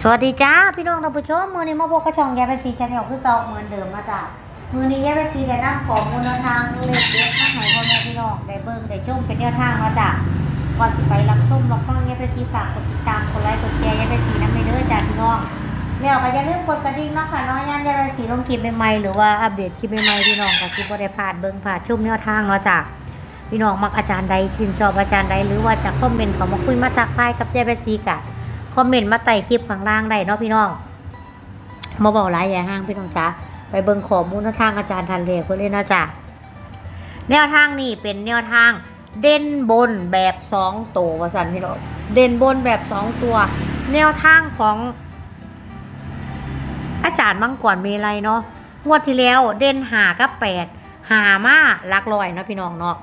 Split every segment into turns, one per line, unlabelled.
สวัสดีจ้าพี่น้องท่านผู้ชมมือนี้มาพบกับช่องแยไปซีชาแนลคือเก่าเหมือนเดิมมาจ้ามือนี้แยไปซีได้นำของมูลทางเลขเด็ดมาให้พ่อแม่พี่น้องได้เบิ่งได้ชมเป็นแนวทางมาจ้าก่อนสิไปรับชมรับฟังแยไปซีฝากกดติดตามกดไลค์กดแชร์แยไปซีน้ำไม่เด้อจ้าพี่น้องแล้วก็อย่าลืมกดกระดิ่งนาะค่ะน้อยย่านแยไปซีลงคลิปใหม่ๆหรือว่าอัปเดตคลิปใหม่ๆพี่น้องก็สิบ่ได้พลาดเบิ่งพลาดชมแนวทางเนาะจ้าพี่น้องมักอาจารย์ใดชื่นชอบอาจารย์ใดหรือว่าจะคอมเมนต์เขามาคุยมาทักทายกับแยไปซีกะ คอมเมนต์มาใต้คลิปข้างล่างได้เนาะพี่น้องมาบอกหลายอย่าห้างพี่น้องจ้าไปเบิ่งข้อมูลแนวทางอาจารย์ทันเลเพื่อนเลยนะจ๊ะแนวทางนี่เป็นแนวทางเด่นบนแบบสองตัววสันพี่น้องเด่นบนแบบสองตัว แนวทางของอาจารย์มังกรเมลัยเนาะงวดที่แล้วเด่นหากับแปดหามาลักลอยนะพี่น้องเนาะ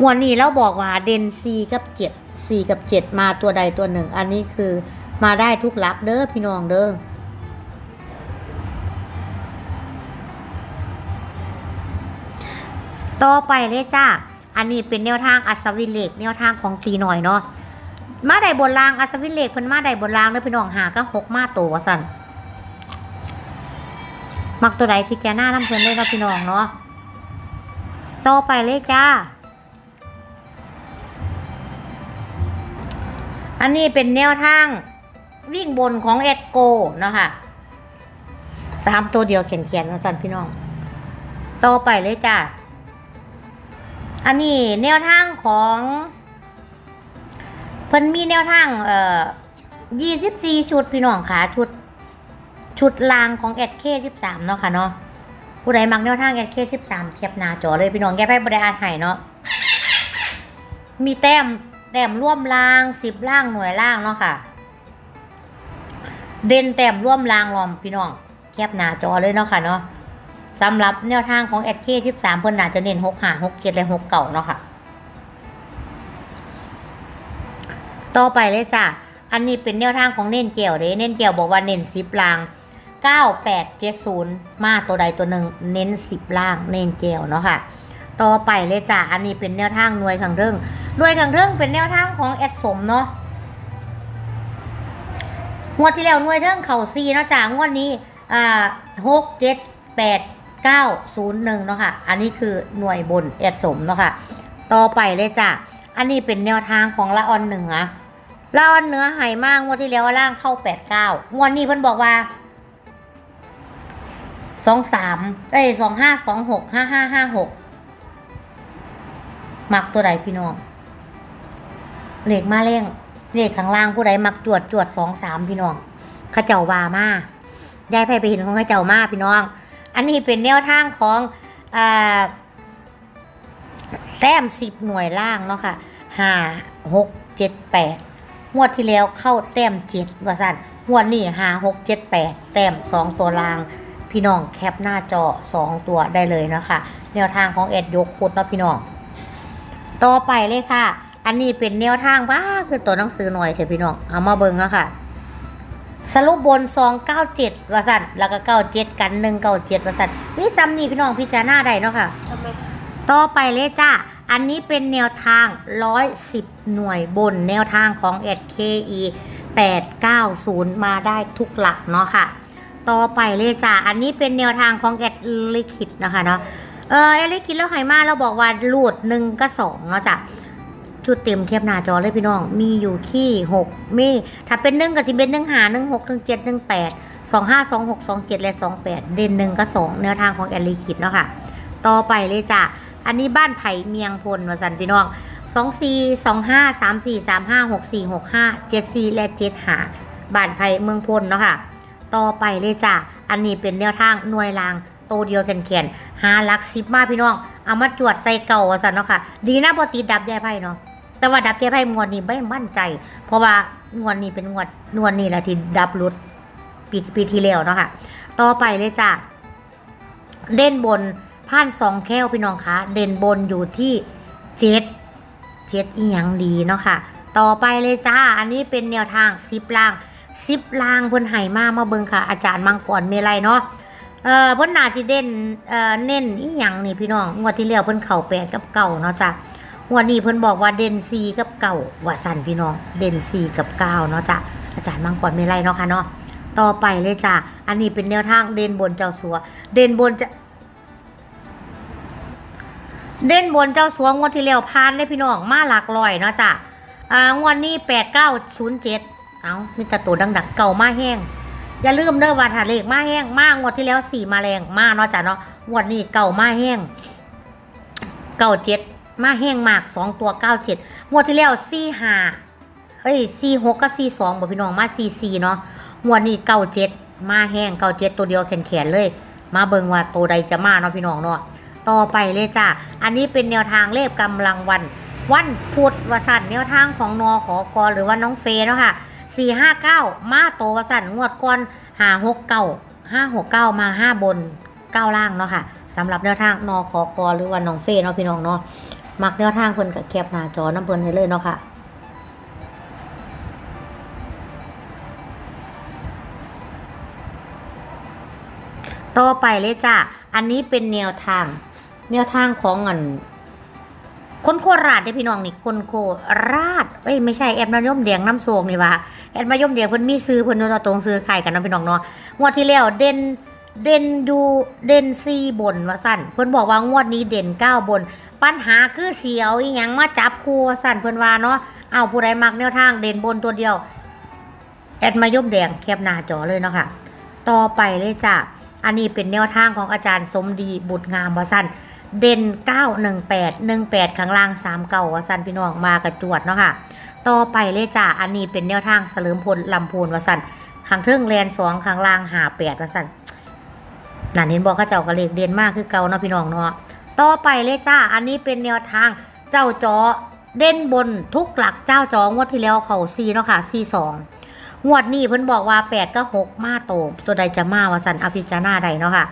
งวดนี้เราบอกว่าเด่นซีกับเจ็ด สี่กับเจ็ดมาตัวใดตัวหนึ่ง อันนี้คือมาได้ทุกหลักเด้อพี่น้องเด้อต่อไปเลยจ้า อันนี้เป็นแนวทางอัศวินเหล็กแนวทางของตีหน่อยเนาะ มาได้บนรางอัศวินเหล็กเพิ่นมาได้บนรางเด้อพี่น้องหาก็หกมาตัวสั่นมักตัวใดพิจารณาน้ำเพิ่นเลยเนาะพี่น้องเนาะ ต่อไปเลยจ้า อันนี้เป็นแนวทางวิ่งบนของเอ็ดโกเนาะค่ะสามตัวเดียวเขียนเขียนมาสั่นพี่น้องต่อไปเลยจ้ะ อันนี้แนวทางของเพิ่นมีแนวทางเอ่อยี่สิบสี่ชุดพี่น้องค่ะชุด ชุดลางของแอดเคสิบสามเนาะค่ะเนาะผู้ใดมักแนวทางแอดเคสิบสามเทียบหน้าจอเลยพี่น้องแก้ไพ่บริอาร์ไห้เนาะมีแต้ม แต้มร่วมล่างสิบล่างหน่วยล่างเนาะค่ะ เด่นแต้มร่วมล่างลอมพี่น้องแคบหน้าจอเลยเนาะค่ะเนาะสำหรับแนวทางของ SK 13เพิ่นน่าจะเน้น6 5 6 7และ6เก่าเนาะค่ะ ต่อไปเลยจ้ะ อันนี้เป็นแนวทางของเน้นเกี่ยวเด้เน้นเกี่ยวบอกว่าเน้น10ล่าง9870มาตัวใดตัวหนึ่งเน้น10ล่างเน้นเกี่ยวเนาะค่ะ ต่อไปเลยจ้ะ อันนี้เป็นแนวทางหน่วยขังเรื่อง หน่วยขังเรื่องเป็นแนวทางของแอดสมเนาะงวดที่แล้วหน่วยเรื่องเข่าซีเนาะจ้างวดนี้อ่าหกเจ็ดแปดเก้าศูนย์หนึ่งเนาะค่ะ อันนี้คือหน่วยบนแอดสมเนาะค่ะ ต่อไปเลยจ้ะ อันนี้เป็นแนวทางของละออนเหนือละออนเหนือหายมากงวดที่แล้วล่างเข้าแปดเก้างวดนี้เพิ่นบอกว่าสองสามเอ้ยสองห้าสองหกห้าห้าห้าหกมักตัวใดพี่น้อง เลขมาเร่งเลขข้างล่างผู้ใดมักจวดจวดสองสามพี่น้องข้าเจ้าวามายายไพ่ไปเห็นของข้าเจ้ามาพี่น้อง อันนี้เป็นแนวทางของอแต้มสิบหน่วยล่างเนาะค่ะห้าหกเจ็ดแปดงวดที่แล้วเข้าแต้มเจ็ดว่าสั่นงวดนี้ห้าหกเจ็ดแปดแต้มสองตัวล่าง พี่น้องแคปหน้าจอสองตัวได้เลยนะคะแนวทางของเอ็ดยกคุดเนาะพี่น้อง ต่อไปเลยค่ะ อันนี้เป็นแนวทางบ้าคือตัวหนังสือหน่อยเถอะพี่น้อง เอามาเบิ่งอะค่ะ สรุปบน297ว่าสั่นแล้วก็97กัน197ว่าสั่นวิซ้ำนี่พี่น้องพิจารณาได้เนาะค่ะ ต่อไปเลยจ้า อันนี้เป็นแนวทาง110หน่วยบนแนวทางของ SKE 890 มาได้ทุกหลักเนาะค่ะ ต่อไปเลยจ้า อันนี้เป็นแนวทางของแอดลิคิดนะคะเนาะ เออแอดลิคิดแล้วไฮมาเราบอกว่ารูดหนึ่งก็สองเนาะจ้ะ ชุดเต็มเทียบหน้าจอเลยพี่น้อง มีอยู่ที่หกมีถ้าเป็นหนึ่งกับสิเป็นหนึ่งหาหนึ่งหกหนึ่งเจ็ดหนึ่งแปดสองห้าสองหกสองเจ็ดและสองแปดเด่นหนึ่งกับสองแนวทางของแอลลีคิดเนาะค่ะ ต่อไปเลยจ้ะ อันนี้บ้านไผ่เมียงพลวสันพี่น้องสองสี่สองห้าสามสี่สามห้าหกสี่หกห้าเจ็ดสี่และเจ็ดหาบ้านไผ่เมืองพลเนาะค่ะ ต่อไปเลยจ้ะ อันนี้เป็นแนวทางหน่วยรางโตเดียวแขนๆหาลักสิบมาพี่น้อง เอามาจวดใส่เก่าว่าสันเนาะค่ะ ดีนะพอติดดับยายไพ่เนาะ แต่ว่าดับเจ๊ไพ่งวดนี้ไม่มั่นใจ เพราะว่างวดนี้เป็นงวดงวดนี้แหละที่ดับรุดปีปีที่แล้วเนาะค่ะ ต่อไปเลยจ้ะเด่นบนผ่านสองแก้วพี่น้องคะเด่นบนอยู่ที่เจ็ดเจ็ดอีหยังดีเนาะค่ะ ต่อไปเลยจ้า อันนี้เป็นแนวทางซิปล่างซิปล่างเพิ่นไห่มามาเบิงค่ะ อาจารย์มังกรเมลัยเนาะเอ่อเพิ่นนาสิเด่นเอ่อเน้นอีหยังนี่พี่น้องงวดที่แล้วเพิ่นเข่าแปดกับเก่าเนาะจ้ะ วันนี้เพิ่นบอกว่าเด่นซีกับเก่าว่าสันพี่น้อง เด่นซีกับเก้าเนาะจ้ะอาจารย์มังกรไม่ไรเนาะค่ะเนาะต่อไปเลยจ้ะอันนี้เป็นแนวทางเด่นบนเจ้าสัว เด่นบนจะเด่นบนเจ้าสัวงวดที่แล้วพานได้พี่น้องมาหลักลอยเนาะจ้ะอ่างวดนี้แปดเก้าศูนย์เจ็ดเอามีแต่ตัวดังๆเก่ามาแห้งอย่าลืมเด้อว่าถ้าเลขมาแห้งมากงวดที่แล้วสี่มาแรงมากเนาะจ้ะเนาะงวดนี้เก่ามาแห้งเก่าเจ็ด มาแห้งมากสองตัวเก้าเจ็ดงวดที่แล้วสี่ห้าเอ้ยสี่หกกับสี่สองบอกพี่น้องมาสี่สี่เนาะงวดนี้เก้าเจ็ดมาแห้งเก้าเจ็ดตัวเดียวแขนๆเลย มาเบิ่งว่าตัวใดจะมาเนาะพี่น้องเนาะต่อไปเลยจ้ะอันนี้เป็นแนวทางเลขกำลังวัน วันพุธวสันแนวทางของนอขอกอหรือว่าน้องเฟยเนาะค่ะสี่ห้าเก้ามาโตวสันงวดก่อนหาหกเก้าห้าหกเก้ามาห้าบนเก้าล่างเนาะค่ะสำหรับแนวทางนอขอกอหรือว่าน้องเฟยเนาะพี่น้องเนาะ มักแนวทางเพิ่นกับแคปหน้าจอน้ำเพิ่นให้เลยเนาะค่ะต่อไปเลยจ้ะอันนี้เป็นแนวทาง แนวทางของอันคนโคราชเด้อพี่น้องนี่คนโคราช เอ้ยไม่ใช่แอดมายมแดงน้ำโศกนี่วะแอดมายมแดงเพิ่นมีซื้อเพิ่นเนาะตรงซื้อไขายกันเนาะพี่น้องเนาะงวดที่แล้วเด่นเด่นดูเด่นซีบนว่าสั่นเพิ่นบอกว่างวดนี้เด่นเก้าบน ปัญหาคือเสียวอีหยังมาจับคู่ว่าสั่นเพิ่นว่าเนาะเอาผู้ใดมักแนวทางเด่นบนตัวเดียว แอดมายมแดงแคปหน้าจอเลยเนาะค่ะ ต่อไปเลยจ้ะอันนี้เป็นแนวทางของอาจารย์สมดีบุตรงามวสันเด่น 918 18ข้างล่าง3เก่าวสันพี่น้องมากระจวดเนาะค่ะ ต่อไปเลยจ้ะอันนี้เป็นแนวทางเสลิมพลลำพูนวสันข้างเทิงแลนสองข้างล่างหาแปดวสันนั่นเห็นบอกเขาเจ้ากระเลกเด่นมากคือเก่าเนาะพี่น้องเนาะ ต่อไปเลยจ้า อันนี้เป็นแนวทางเจ้าจอเด่นบนทุกหลักเจ้าจองวดที่แล้วเขาซีเนาะค่ะซีสองงวดนี้เพิ่นบอกว่า8ก็6มาโต ตัวใดจะมาว่าสันอภิจาราใดเนาะค่ะ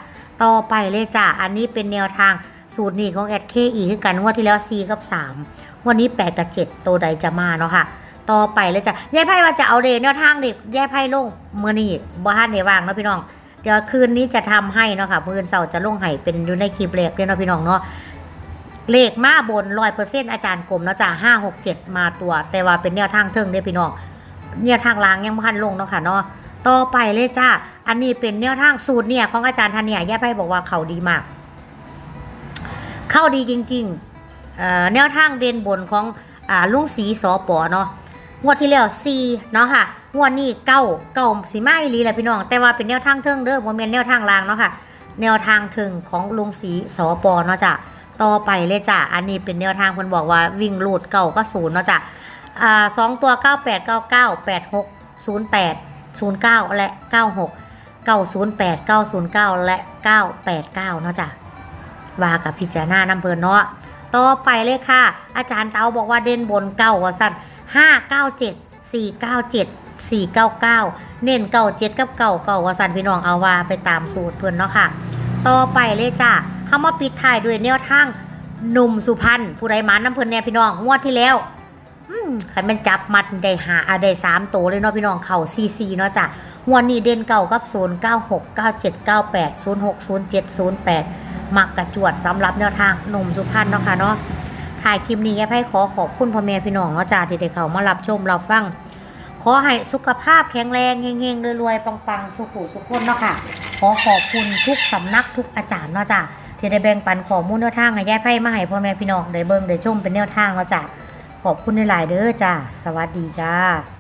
ต่อไปเลยจ้ะอันนี้เป็นแนวทางสูตรนี้ของแอดเคอีคือกันงวดที่แล้ว4กับ3วันนี้8กับ7ตัวใดจะมาเนาะค่ะ ต่อไปเลยจ้ะยายไพ่ว่าจะเอาเดแนวทางเด็กยายไพ่ลงเมื่อนี้บ้านในว่างเนาะพี่น้อง ดี๋ยวคืนนี้จะทำให้เนาะค่ะมื้ออนเสาร์จะลงให้เป็นอยู่ในคลิปเลขด้วยเนาะพี่น้องเนาะเลขมาบนร้อยเปอร์เซ็นต์อาจารย์กลมเนาะจ้ะห้าหกเจ็ดมาตัว แต่ว่าเป็นแนวทางเทิงเด้พี่น้องเนี่ยทางล้างยังพันลงเนาะค่ะเนาะต่อไปเลยจ้าอันนี้เป็นแนวทางสูตรเนี่ยของอาจารย์ธันเนี่ยแย่ไปบอกว่าเขาดีมาก เข้าดีจริงๆแนวทางเด่นบนของอลุงสีสอปอเนาะงวดที่แล้วซีเนาะค่ะ งวดนี้เก้าเก้าสีไม้ลีแหละพี่น้อง แต่ว่าเป็นแนวทางเทิงเด้อโมเมนแนวทางลางเนาะค่ะ แนวทางเทิงของลุงสีสอปเนาะจ้ะต่อไปเลยจ้ะอันนี้เป็นแนวทางคนบอกว่าวิ่งลูดเก่าก็ศูนย์เนาะจ้ะอ่าสองตัว98 99 86 08 09แปดหกศูนย์แปดศูนย์เก้าและ96 908 909แปดเก้าศูนย์เก้าและ989เก้าเนาะจ้ะว่ากับพิจารณาน้ำเพลินเนาะต่อไปเลยค่ะ อาจารย์เตาบอกว่าเด่นบนเก้าว่าสั้น597 497 499 เน้นเก้าเจ็ดกับเก้าเก้าว่าสันพี่น้องเอาว่าไปตามสูตรเพื่อนเนาะค่ะ ต่อไปเลยจ้ะเฮามาปิดท้ายด้วยแนวทางหนุ่มสุพรรณผู้ใดมาน้ำเพลินแน่พี่น้องงวดที่แล้วอืมขันมันจับมัดได้หาอะได้สามตัวเลยเนาะพี่น้องเข่าซีซีเนาะจ้ะวันนี้เด่นเก่ากับศูนย์เก้าหกเก้าเจ็ดเก้าแปดศูนย์หกศูนย์เจ็ดศูนย์แปดมักกระจวดสำหรับแนวทางหนุ่มสุพรรณเนาะค่ะเนาะถ่ายคลิปนี้แอให้ขอขอบคุณพ่อแม่พี่น้องเนาะจ้าที่ได้เข้ามารับชมรับฟัง อให้สุขภาพแข็งแรงเฮงๆรวยๆปังๆ สุขุสุขคนเนาะค่ะ ขอขอบคุณทุกสำนักทุกอาจารย์เนาะจ้ะที่ได้แบ่งปันข้อมูลแนวทางให้แย่ไพ่มาให้พ่อแม่พี่น้องได้เบิ่งได้ชมเป็นแนวทางเนาะจ้ะขอบคุณในหลายๆเด้อจ้ะสวัสดีจ้า